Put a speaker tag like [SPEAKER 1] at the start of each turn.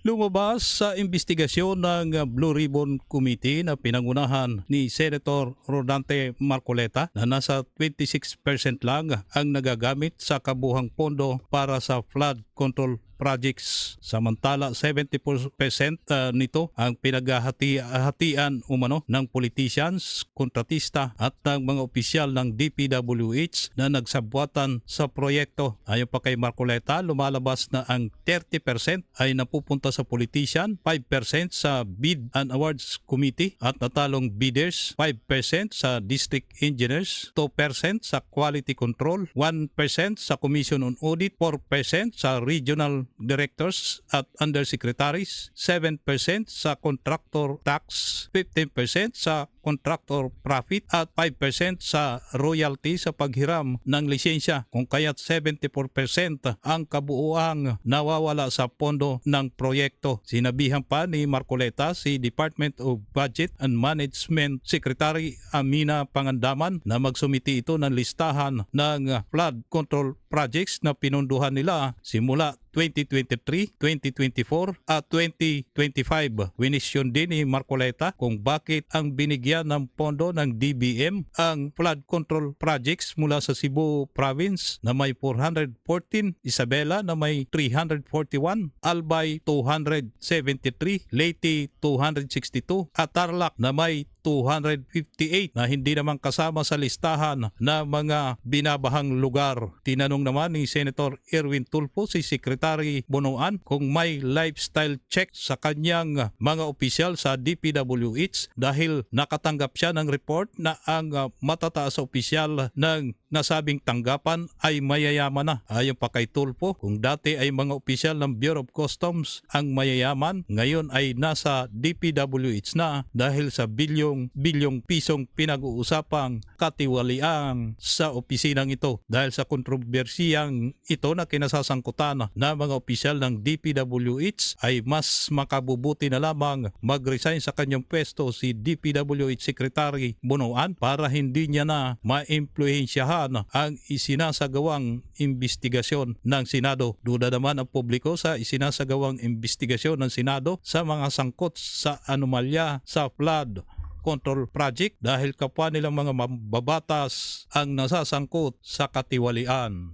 [SPEAKER 1] Lumabas sa investigasyon ng Blue Ribbon Committee na pinangunahan ni Senator Rodante Marcoleta na nasa 26% lang ang nagagamit sa kabuhang pondo para sa flood control projects. Samantala, 70% uh, nito ang pinaghahatian umano ng politicians, kontratista at ng mga opisyal ng DPWH na nagsabwatan sa proyekto. Ayon pa kay Marcoleta, lumalabas na ang 30% ay napupunta sa politician, 5% sa Bid and Awards Committee at natalong bidders, 5% sa district engineers, 2% sa quality control, 1% sa Commission on Audit, 4% sa regional directors at undersecretaries, 7% sa contractor tax, 15% sa contractor profit at 5% sa royalty sa paghiram ng lisensya kung kaya't 74% ang kabuuang nawawala sa pondo ng proyekto. Sinabihan pa ni Marcoleta si Department of Budget and Management Secretary Amina Pangandaman na magsumiti ito ng listahan ng flood control projects na pinunduhan nila simula 2023, 2024 at 2025. Winisyon din ni Marcoleta kung bakit ang binigyan ng pondo ng DBM ang flood control projects mula sa Cebu Province na may 414, Isabela na may 341, Albay 273, Leyte 262 at Tarlac na may 258 na hindi naman kasama sa listahan na mga binabahang lugar. Tinanong naman ni Senator Erwin Tulfo si Secretary Bonoan kung may lifestyle check sa kanyang mga opisyal sa DPWH dahil nakatanggap siya ng report na ang matataas opisyal ng nasabing tanggapan ay mayayaman na. Ayon pa kay Tulfo, kung dati ay mga opisyal ng Bureau of Customs ang mayayaman, ngayon ay nasa DPWH na dahil sa bilyong bilyong pisong pinag-uusapang katiwaliang sa opisinang ito dahil sa kontrobersiyang ito na kinasasangkutan na mga opisyal ng DPWH ay mas makabubuti na lamang mag-resign sa kanyang pwesto si DPWH Secretary Bonoan para hindi niya na maimpluensyahan ang isinasagawang investigasyon ng Senado. Duda naman ang publiko sa isinasagawang investigasyon ng Senado sa mga sangkot sa anomalya sa flood control project dahil kapwa nilang mga mababatas ang nasasangkot sa katiwalian.